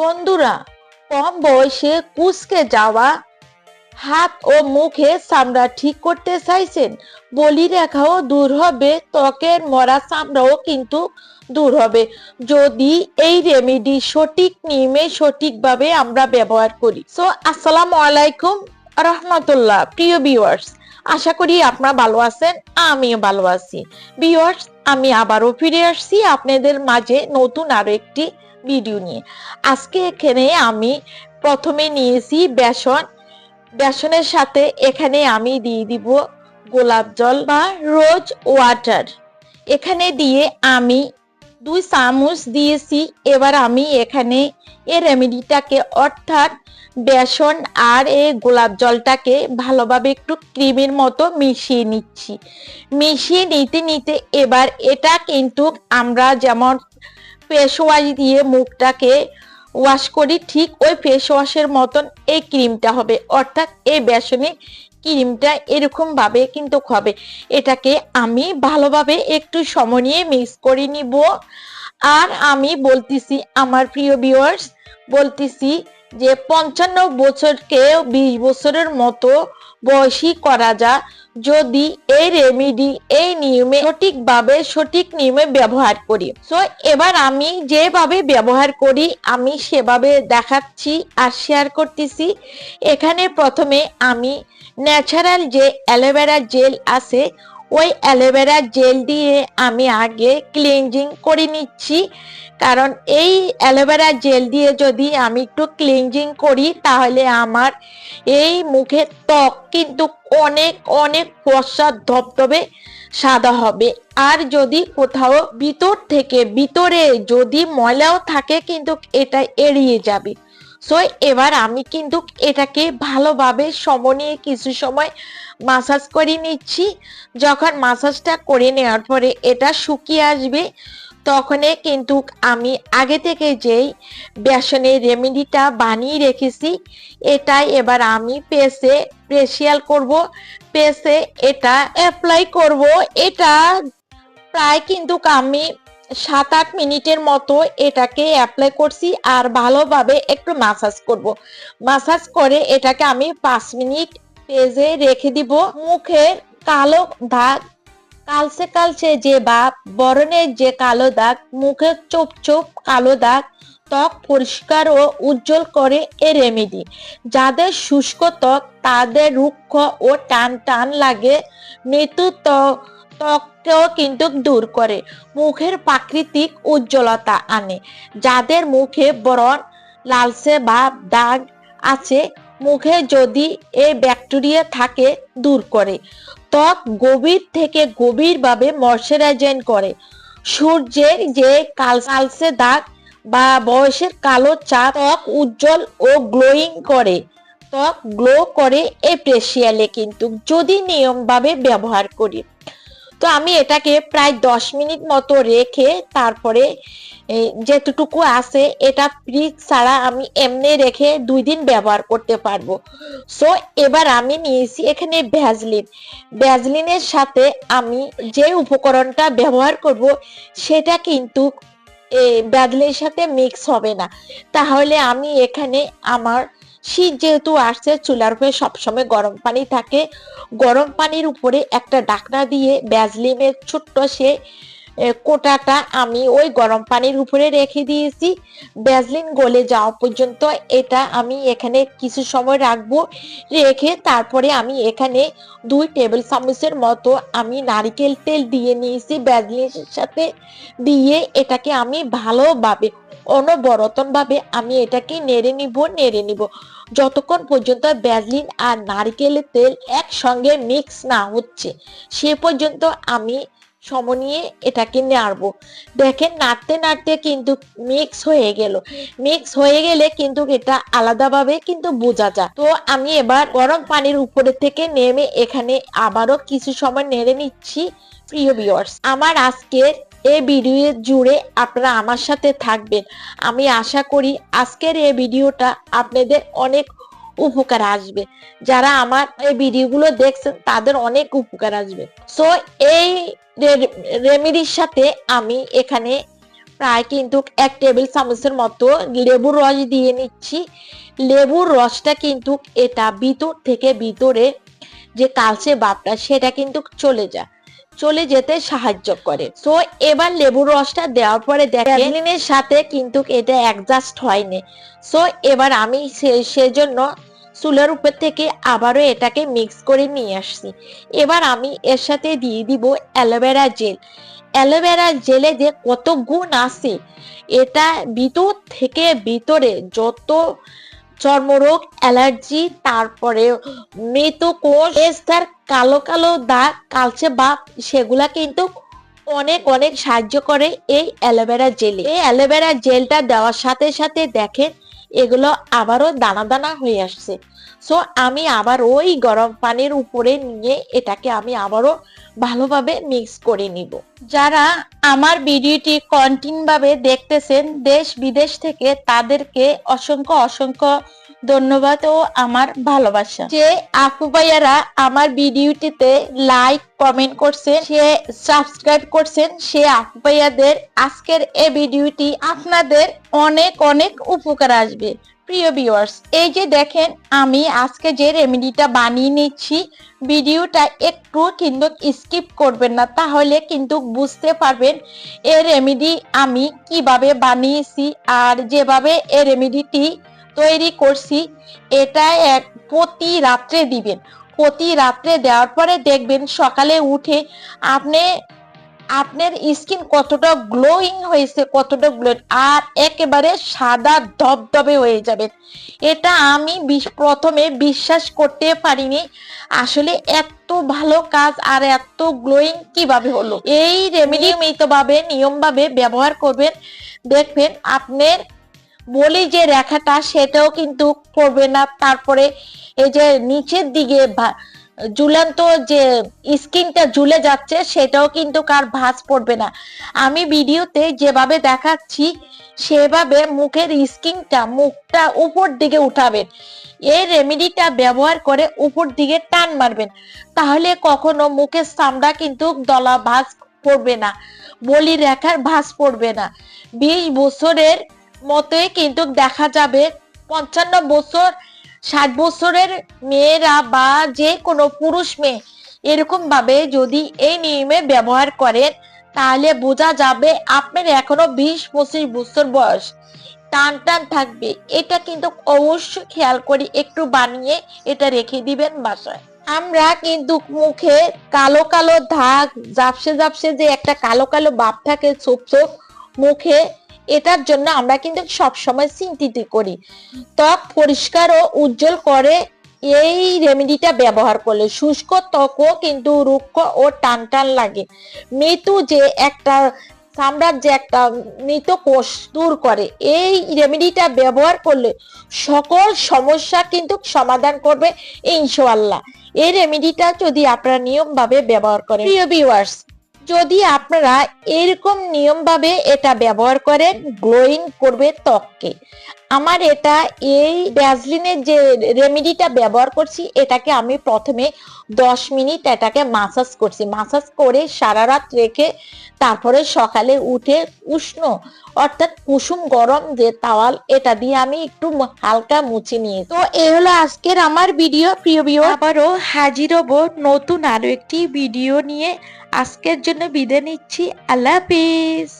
বন্ধুরা, কম বয়সে কুচকে যাওয়া হাত ও মুখে চামড়া ঠিক করতে চাইছেন বলি রেখাও দূর হবে, ত্বকের মরা চামড়াও কিন্তু দূর হবে। যদি এই রেমেডি সঠিক, নিয়মে সঠিকভাবে আমরা ব্যবহার করি। সো আসসালামু আলাইকুম, রহমতুল্লাহ, প্রিয় ভিউয়ার্স আশা করি আপনারা ভালো আছেন, আমিও ভালো আছি। ভিউয়ার্স আমি আবারও ফিরে আসছি আপনাদের মাঝে নতুন আরও একটি ভিডিও নিয়ে। আজকে এখানে আমি প্রথমে নিয়েছি বেসন। বেসনের সাথে এখানে আমি দিয়ে দিব গোলাপ জল বা রোজ ওয়াটার। এখানে দিয়ে আমি দুই চামচ দিয়েছি। এবার আমি এখানে এই রেমেডিটাকে অর্থাৎ বেসন আর এই গোলাপ জলটাকে ভালোভাবে একটু ক্রিমের মতো মিশিয়ে নিচ্ছি। মিশিয়ে নিতে নিতে এবার এটা কিন্তু আমরা যেমন ফেস ওয়াশ দিয়ে মুখটাকে ওয়াশ করি, ঠিক ওই ফেস ওয়াশের মতন এই ক্রিমটা হবে। অর্থাৎ এই বেসনে ক্রিমটা এরকম ভাবে কিন্তু হবে। এটাকে আমি ভালোভাবে একটু সময় নিয়ে মিক্স করে নিব। আর আমি বলতেছি, আমার প্রিয় ভিউয়ার্স বলতেছি যে পঞ্চান্ন বছরকে বিশ বছরের মতো বয়সী করা যা যদি এই রেমিডি এই নিয়মে সঠিকভাবে, সঠিক নিয়মে ব্যবহার করি। সো এবার আমি যেভাবে ব্যবহার করি, আমি সেভাবে দেখাচ্ছি আর শেয়ার করতেছি। এখানে প্রথমে আমি ন্যাচারাল যে অ্যালোভেরা জেল আছে ওই অ্যালোভেরা জেল দিয়ে আমি আগে ক্লিনজিং করে নিচ্ছি। কারণ এই অ্যালোভেরা জেল দিয়ে যদি আমি একটু ক্লিনজিং করি, তাহলে আমার এই মুখের ত্বক কিন্তু অনেক অনেক ফর্সা, ধবধবে সাদা হবে। আর যদি কোথাও ভিতর থেকে, ভিতরে যদি ময়লাও থাকে, কিন্তু এটা এড়িয়ে যাবে। সো এবার আমি কিন্তু এটাকে ভালোভাবে সমনিয়ে কিছু সময় মাসাজ করে নিচ্ছি। যখন মাসাজটা করে নেওয়ার পরে এটা শুকিয়ে আসবে তখনই কিন্তু আমি আগে থেকে যেই বেসনের রেমেডিটা বানিয়ে রেখেছি, এটাই এবার আমি পেসে প্রেশিয়াল করব। পেসে এটা অ্যাপ্লাই করব। এটা প্রায় কিন্তু আমি সাত আট মিনিটের মতো এটাকে অ্যাপ্লাই করছি আর ভালোভাবে একটু মাসাজ করব। মাসাজ করে এটাকে আমি পাঁচ মিনিট পেজে রেখে দিব। মুখে কালো দাগ, কালচে কালচে যে বা বরণের যে কালো দাগ, মুখে চোপ চোপ কালো দাগ, ত্বক পরিষ্কার ও উজ্জ্বল করে এ রেমেডি যাদের শুষ্ক ত্বক, তাদের রুক্ষ ও টান টান লাগে, মৃত্যু ত্বক ত্বককেও কিন্তু দূর করে, মুখের প্রাকৃতিক উজ্জ্বলতা আনে। যাদের মুখে বরণ, লালচে বা দাগ আছে, মুখে যদি এই ব্যাকটেরিয়া থাকে, দূর করে। ত্বক গভীর থেকে গভীরভাবে ময়শ্চারাইজিং করে। সূর্যের যে কাল কালসে দাগ বা বয়সের কালো চাপ ত্বক উজ্জ্বল ও গ্লোয়িং করে। ত্বক গ্লো করে এই প্রেশিয়ালে কিন্তু যদি নিয়মভাবে ব্যবহার করি। তো আমি এটাকে প্রায় দশ মিনিট মতো রেখে তারপরে যেটুকু আছে এটা ফ্রিজ ছাড়া আমি এমনি রেখে দুই দিন ব্যবহার করতে পারব। সো এবার আমি নিয়েছি এখানে ভ্যাজলিন ভ্যাজলিনের সাথে আমি যে উপকরণটা ব্যবহার করব, সেটা কিন্তু ভ্যাজলিনের সাথে মিক্স হবে না। তাহলে আমি এখানে আমার শীত যেহেতু আসছে, চুলার উপরে সবসময় গরম পানি থাকে। গরম পানির উপরে একটা ডাকনা দিয়ে ব্যাজলিনের ছোট্ট সে কোটাটা আমি ওই গরম পানির উপরে রেখে দিয়েছি। ব্যাজলিন গলে যাওয়া পর্যন্ত এটা আমি এখানে কিছু সময় রাখব। রেখে তারপরে আমি এখানে দুই টেবিল চামচের মতো আমি নারিকেল তেল দিয়ে নিয়েছি ব্যাজলিনের সাথে। দিয়ে এটাকে আমি ভালোভাবে অনবরতন ভাবে আমি এটাকে নেড়ে নিব নেড়ে নিব। যতক্ষণ পর্যন্ত ব্যাজলিন আর নারকেলের তেল একসঙ্গে মিক্স না হচ্ছে, সে পর্যন্ত আমি সমনিয়ে এটাকে নাড়বো। দেখেন, নাড়তে নাড়তে কিন্তু মিক্স হয়ে গেল। মিক্স হয়ে গেলে কিন্তু এটা আলাদাভাবে কিন্তু বোঝা যায়। তো আমি এবার গরম পানির উপরে থেকে নেমে এখানে আবারও কিছু সময় নেড়ে নিচ্ছি, প্রিয় ভিউয়ার্স আমার আজকের এই ভিডিও জুড়ে আপনারা আমার সাথে থাকবেন। আমি আশা করি আজকের এই ভিডিওটা আপনাদের অনেক উপকার আসবে। যারা আমার এই ভিডিওগুলো দেখছেন, তাদের অনেক উপকার আসবে। সো এই রেমেডির সাথে আমি এখানে প্রায় কিন্তু এক টেবিল চামচের মতো লেবুর রস দিয়ে নিচ্ছি। লেবুর রসটা কিন্তু এটা ভিতর থেকে ভিতরে যে কালচে ভাবটা, সেটা কিন্তু চলে যায়। চলে যেতে সাহায্য করে। তো এবার লেবুর রসটা দেওয়ার পরে দেখেন সাথে কিন্তু এটা অ্যাডজাস্ট হয়নি। সো এবার আমি সেজন্য চুলার উপর থেকে আবারও এটাকে মিক্স করে নিয়ে আসছি। এবার আমি এর সাথে দিয়ে দিব অ্যালোভেরা জেল। অ্যালোভেরা জেলে যে কত গুণ আছে, এটা ভিতর থেকে ভিতরে যত চর্মরোগ, অ্যালার্জি, তারপরে মৃত কোষ কালো কালো দাগ কালচে বাপ সেগুলা কিন্তু অনেক অনেক সাহায্য করে এই অ্যালোভেরা জেলে। এই অ্যালোভেরা জেলটা দেওয়ার সাথে সাথে দেখেন, এগুলো আবারও দানা দানা হয়ে আসছে। সো আমি আবার ওই গরম পানির উপরে নিয়ে এটাকে আমি আবারও ভালোভাবে মিক্স করে নিব। যারা আমার ভিডিওটি কন্টিনিউ ভাবে দেখতেছেন, দেশ বিদেশ থেকে তাদেরকে অসংখ্য অসংখ্য ধন্যবাদ ও আমার ভালোবাসা। যে আপু ভাইয়ারা আমার ভিডিওটিতে লাইক কমেন্ট করছেন, সে সাবস্ক্রাইব করছেন, সে আপু ভাইয়াদের আজকের এই ভিডিওটি আপনাদের অনেক অনেক উপকার আসবে। প্রিয় ভিউয়ার্স এই যে দেখেন, আমি আজকে যে রেমেডিটা বানিয়ে নিচ্ছি ভিডিওটা একটু কিন্তু স্কিপ করবেন না, তাহলে কিন্তু বুঝতে পারবেন এই রেমেডি আমি কীভাবে বানিয়েছি আর যেভাবে এই রেমেডিটি তৈরি করছি, এটা এক প্রতি রাত্রে দিবেন। প্রতি রাত্রে দেওয়ার পরে দেখবেন সকালে উঠে আপনি আপনার স্কিন কতটা গ্লোয়িং হয়েছে, কতটা গ্লো আর একেবারে সাদা ধবধবে হয়ে যাবে। এটা আমি প্রথমে বিশ্বাস করতে পারিনি। আসলে এত ভালো কাজ আর এত গ্লোয়িং কীভাবে হলো? এই রেমেডি নিয়মিতভাবে, নিয়মভাবে ব্যবহার করবেন। দেখবেন আপনার বলি যে রেখাটা, সেটাও কিন্তু করবে না। তারপরে এই যে নিচের দিকে ঝুলান্ত যে স্কিনটা ঝুলে যাচ্ছে, সেটাও কিন্তু কার ভাঁজ পড়বে না। আমি ভিডিওতে যেভাবে দেখাচ্ছি, সেভাবে মুখের স্কিনটা, মুখটা উপর দিকে উঠাবেন। এই রেমেডিটা ব্যবহার করে উপর দিকে টান মারবেন। তাহলে কখনো মুখের চামড়া কিন্তু দলা ভাঁজ পড়বে না, বলি রেখার ভাঁজ পড়বে না। বিশ বছরের মতোই কিন্তু দেখা যাবে, পঞ্চান্ন বছর ষাট বছরের মেয়েরা বা যে কোনো পুরুষ মেয়ে এরকম ভাবে যদি এই নিয়মে ব্যবহার করেন তাহলে বোঝা যাবে আপনার এখনও বিশ পঁচিশ বছর বয়স। টান টান থাকবে। এটা কিন্তু অবশ্যই খেয়াল করে একটু বানিয়ে এটা রেখে দিবেন বাসায়। আমরা কিন্তু মুখে কালো কালো দাগ জাপসে জাপসে যে একটা কালো কালো ভাব থাকে ছোপ ছোপ, মুখে এটার জন্য আমরা কিন্তু সব সময় চিন্তিত করি। ত্বক পরিষ্কার ও উজ্জ্বল করে এই রেমেডিটা ব্যবহার করলে শুষ্ক ত্বকও কিন্তু রুক্ষ ও টান টান লাগে। মৃত্যু যে একটা চামড়ার যে একটা মৃত কোষ দূর করে, এই রেমেডিটা ব্যবহার করলে সকল সমস্যা কিন্তু সমাধান করবে ইনশাআল্লাহ। এই রেমেডিটা যদি আপনারা নিয়মভাবে ব্যবহার করেন। প্রিয় ভিউয়ার্স যদি আপনারা এরকম নিয়মভাবে এটা ব্যবহার করেন গ্লোয়িং করবে ত্বককে। আমার এটা এই ব্যাজলিনের যে রেমেডিটা ব্যবহার করছি, এটাকে আমি প্রথমে দশ মিনিট এটাকে মাসাজ করছি। মাসাজ করে সারা রাত রেখে তারপরে সকালে উঠে উষ্ণ, অর্থাৎ কুসুম গরম যে তাওয়াল, এটা দিয়ে আমি একটু হালকা মুছে নিয়ে তো এ হলো আজকের আমার ভিডিও প্রিয় ভিডিও আবারও হাজির হব নতুন আরও একটি ভিডিও নিয়ে। আজকের জন্য বিদায় নিচ্ছি। আল্লাহ হাফিজ।